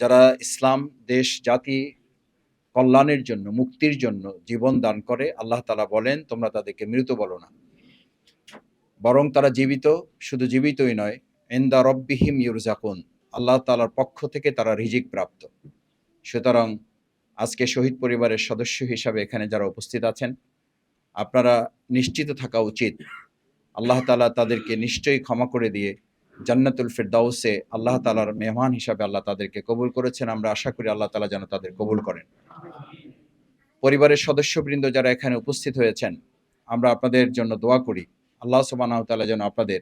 যারা ইসলাম, দেশ, জাতি কল্যাণের জন্য, মুক্তির জন্য জীবন দান করে, আল্লাহ তালা বলেন, তোমরা তাদেরকে মৃত বলো না। বরং তারা জীবিত, শুধু জীবিতই নয় এন্দা রব্বিহিম ইউরজাকুন, আল্লাহ তালার পক্ষ থেকে তারা রিজিক প্রাপ্ত। সুতরাং আজকে শহীদ পরিবারের সদস্য হিসাবে এখানে যারা উপস্থিত আছেন, আপনারা নিশ্চিত থাকা উচিত। আল্লাহ তালা তাদেরকে নিশ্চয়ই ক্ষমা করে দিয়ে জান্নাতুল ফেরদাউসে আল্লাহ তালার মেহমান হিসাবে আল্লাহ তাদেরকে কবুল করেছেন। আমরা আশা করি আল্লাহ তালা যেন তাদের কবুল করেন। পরিবারের সদস্যবৃন্দ যারা এখানে উপস্থিত হয়েছেন, আমরা আপনাদের জন্য দোয়া করি। আল্লাহ সুবহানাহু তাআলা যেন আপনাদের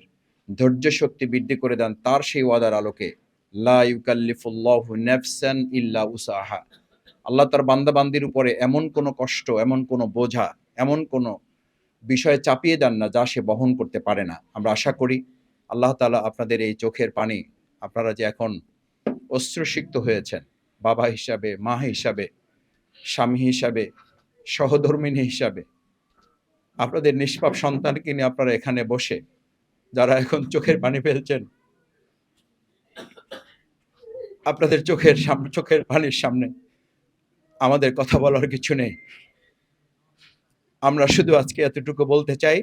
ধৈর্য শক্তি বৃদ্ধি করে দেন, তার সেই ওয়াদার আলোকে। লা নাফসান ইল্লা উসাহা আল্লাহ তার বান্দাবান্দির উপরে এমন কোনো কষ্ট, এমন কোনো বোঝা, এমন কোনো বিষয়ে চাপিয়ে দেন না যা সে বহন করতে পারে না। আমরা আশা করি আল্লাহ তালা আপনাদের এই চোখের পানি আপনারা যে এখন অশ্রুসিক্ত হয়েছেন, বাবা হিসাবে, মা হিসাবে, স্বামী হিসাবে, সহধর্মিনী হিসাবে, আপনাদের নিষ্পাপ সন্তানকে নিয়ে আপনারা এখানে বসে, যারা এখন চোখের পানি ফেলছেন, আপনাদের চোখের সামনে চোখের পানির সামনে আমাদের কথা বলার কিছু নেই। আমরা শুধু আজকে এতটুকু বলতে চাই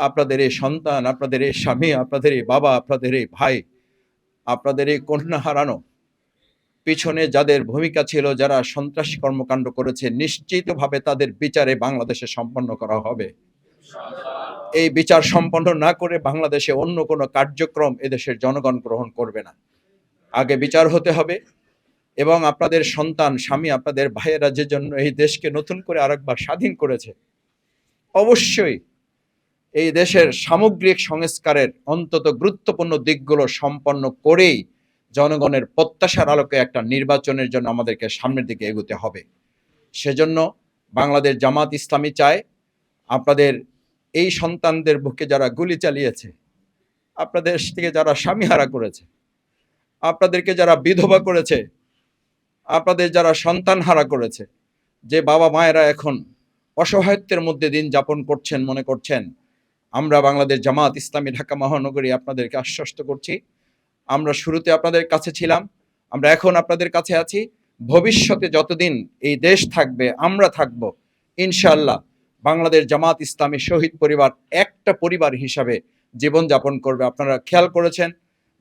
আপনাদের এই সন্তান, আপনাদের এই স্বামী, আপনাদের এই বাবা, আপনাদের এই ভাই, আপনাদের এই কন্যা হারানো। পিছনে যাদের ভূমিকা ছিল, যারা সন্ত্রাসী কর্মকাণ্ড করেছে, নিশ্চিতভাবে তাদের বিচারে বাংলাদেশে সম্পন্ন করা হবে। এই বিচার সম্পন্ন না করে বাংলাদেশে অন্য কোনো কার্যক্রম এদেশের জনগণ গ্রহণ করবে না। আগে বিচার হতে হবে এবং আপনাদের সন্তান, স্বামী, আপনাদের ভাইয়েরা যে জন্য এই দেশকে নতুন করে আরেকবার স্বাধীন করেছে, অবশ্যই এই দেশের সামগ্রিক সংস্কারের অন্তত গুরুত্বপূর্ণ দিকগুলো সম্পন্ন করেই জনগণের প্রত্যাশার আলোকে একটা নির্বাচনের জন্য আমাদেরকে সামনের দিকে এগোতে হবে। সেজন্য বাংলাদেশ জামাত ইসলামী চায়, আপনাদের এই সন্তানদের বুকে যারা গুলি চালিয়েছে, আপনাদের থেকে যারা স্বামী হারা করেছে, আপনাদেরকে যারা বিধবা করেছে, আপনাদের যারা সন্তান হারা করেছে, যে বাবা মায়েরা এখন অসহায়ত্বের মধ্যে দিন যাপন করছেন, মনে করছেন আমরা বাংলাদেশ জামাত ইসলামী ঢাকা মহানগরী আপনাদেরকে আশ্বস্ত করছি। আমরা শুরুতে আপনাদের কাছে ছিলাম, আমরা এখন আপনাদের কাছে আছি। ভবিষ্যতে যতদিন এই দেশ থাকবে, আমরা থাকব ইনশাল্লাহ বাংলাদেশ জামাত ইসলামী শহীদ পরিবার একটা পরিবার হিসাবে জীবনযাপন করবে। আপনারা খেয়াল করেছেন,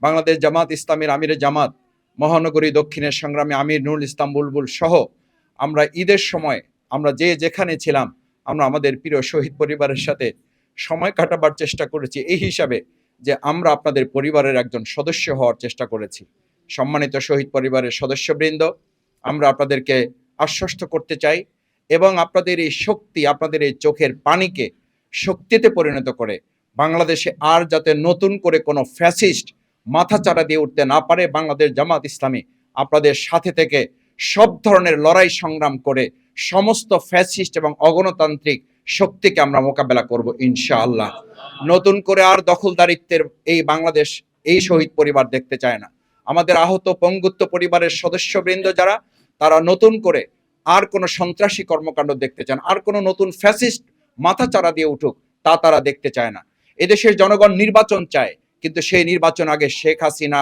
বাংলাদেশ জামাত ইসলামীর আমিরে জামাত, মহানগরী দক্ষিণের সংগ্রামে আমির নুরুল ইসলাম বুলবুল সহ আমরা ঈদের সময় আমরা যে যেখানে ছিলাম, আমরা আমাদের প্রিয় শহীদ পরিবারের সাথে সময় কাটাবার চেষ্টা করেছি। এই হিসাবে যে আমরা আপনাদের পরিবারের একজন সদস্য হওয়ার চেষ্টা করেছি। সম্মানিত শহীদ পরিবারের সদস্যবৃন্দ, আমরা আপনাদেরকে আশ্বস্ত করতে চাই এবং আপনাদের এই শক্তি, আপনাদের এই চোখের পানিকে শক্তিতে পরিণত করে বাংলাদেশে আর যাতে নতুন করে কোনো ফ্যাসিস্ট মাথা চারা দিয়ে উঠতে না পারে, বাংলাদেশ জামাত ইসলামী আপনাদের সাথে থেকে সব ধরনের লড়াই সংগ্রাম করে সমস্ত ফ্যাসিস্ট এবং অগণতান্ত্রিক শক্তিকে আমরা মোকাবেলা করব, ইনশাআল্লাহ। নতুন করে আর দখলদারিত্বের এই বাংলাদেশ এই শহীদ পরিবার দেখতে চায় না। আমাদের আহত পঙ্গুত্ব পরিবারের সদস্যবৃন্দ যারা, তারা নতুন করে আর কোনো সন্ত্রাসী কর্মকাণ্ড দেখতে চান, আর কোনো নতুন ফ্যাসিস্ট মাথা চারা দিয়ে উঠুক, তা তারা দেখতে চায় না। এদেশের জনগণ নির্বাচন চায়, কিন্তু সেই নির্বাচন আগে শেখ হাসিনা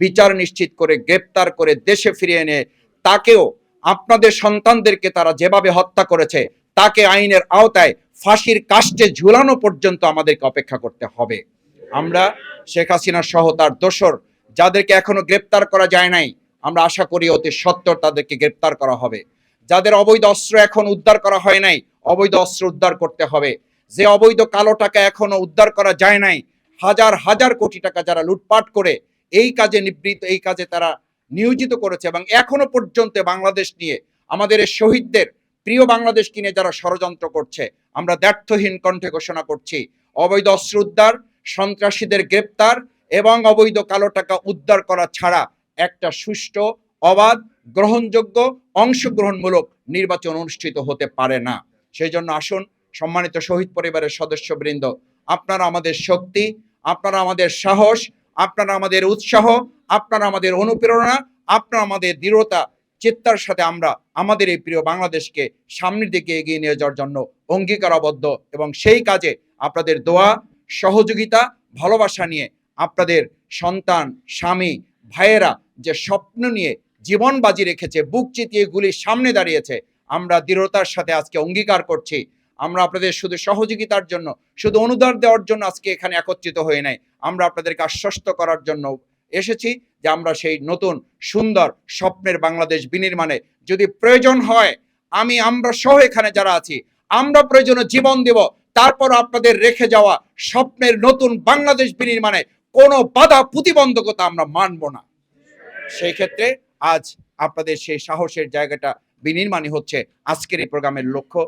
বিচার নিশ্চিত করে, গ্রেপ্তার করে দেশে ফিরিয়ে এনে, তাকেও আপনাদের সন্তানদেরকে তারা যেভাবে হত্যা করেছে তাকে আইনের আওতায় ফাঁসির কাস্টে ঝুলানো পর্যন্ত আমাদেরকে অপেক্ষা করতে হবে। আমরা শেখ হাসিনা সহ তার দোসর যাদেরকে এখনও গ্রেপ্তার করা যায় নাই, আমরা আশা করি অতি সত্তর তাদেরকে গ্রেপ্তার করা হবে। যাদের অবৈধ অস্ত্র এখন উদ্ধার করা হয় নাই, অবৈধ অস্ত্র উদ্ধার করতে হবে। যে অবৈধ কালো টাকা এখনও উদ্ধার করা যায় নাই, হাজার হাজার কোটি টাকা যারা লুটপাট করে, এই কাজে নিবৃত, এই কাজে তারা নিয়োজিত করেছে এবং এখনও পর্যন্ত বাংলাদেশ নিয়ে আমাদের শহীদদের প্রিয় বাংলাদেশ কিনে যারা ষড়যন্ত্র করছে, আমরা ব্যর্থহীন কণ্ঠে ঘোষণা করছি, অবৈধ অস্ত্র উদ্ধার, সন্ত্রাসীদের গ্রেপ্তার এবং অবৈধ কালো টাকা উদ্ধার করা ছাড়া একটা সুষ্ঠু, অবাধ, গ্রহণযোগ্য, অংশগ্রহণমূলক নির্বাচন অনুষ্ঠিত হতে পারে না। সেই জন্য আসুন, সম্মানিত শহীদ পরিবারের সদস্যবৃন্দ, আপনারা আমাদের শক্তি, আপনারা আমাদের সাহস, আপনারা আমাদের উৎসাহ, আপনারা আমাদের অনুপ্রেরণা, আপনারা আমাদের দৃঢ়তা চেত্তার সাথে আমরা আমাদের এই প্রিয় বাংলাদেশকে সামনের দিকে এগিয়ে নিয়ে যাওয়ার জন্য অঙ্গীকারাবদ্ধ এবং সেই কাজে আপনাদের দোয়া, সহযোগিতা, ভালোবাসা নিয়ে আপনাদের সন্তান, স্বামী, ভাইয়েরা যে স্বপ্ন নিয়ে জীবন বাজি রেখেছে, বুক চিতিয়ে গুলির সামনে দাঁড়িয়েছে, আমরা দৃঢ়তার সাথে আজকে অঙ্গীকার করছি। আমরা আপনাদের শুধু সহযোগিতার জন্য, শুধু অনুদান দেওয়ার জন্য আজকে এখানে একত্রিত হয়ে নাই। আমরা আপনাদেরকে আশ্বস্ত করার জন্য এসেছি যে আমরা সেই নতুন, সুন্দর স্বপ্নের বাংলাদেশ বিনির্মাণে যদি প্রয়োজন হয়, আমি, আমরা সহ এখানে যারা আছি, আমরা প্রয়োজনে জীবন দেব। তারপর আপনাদের রেখে যাওয়া স্বপ্নের নতুন বাংলাদেশ বিনির্মাণে কোনো বাধা, প্রতিবন্ধকতা আমরা মানব না। সেই ক্ষেত্রে আজ আপনাদের সেই সাহসের জায়গাটা বিনির্মাণই হচ্ছে আজকের এই প্রোগ্রামের লক্ষ্য।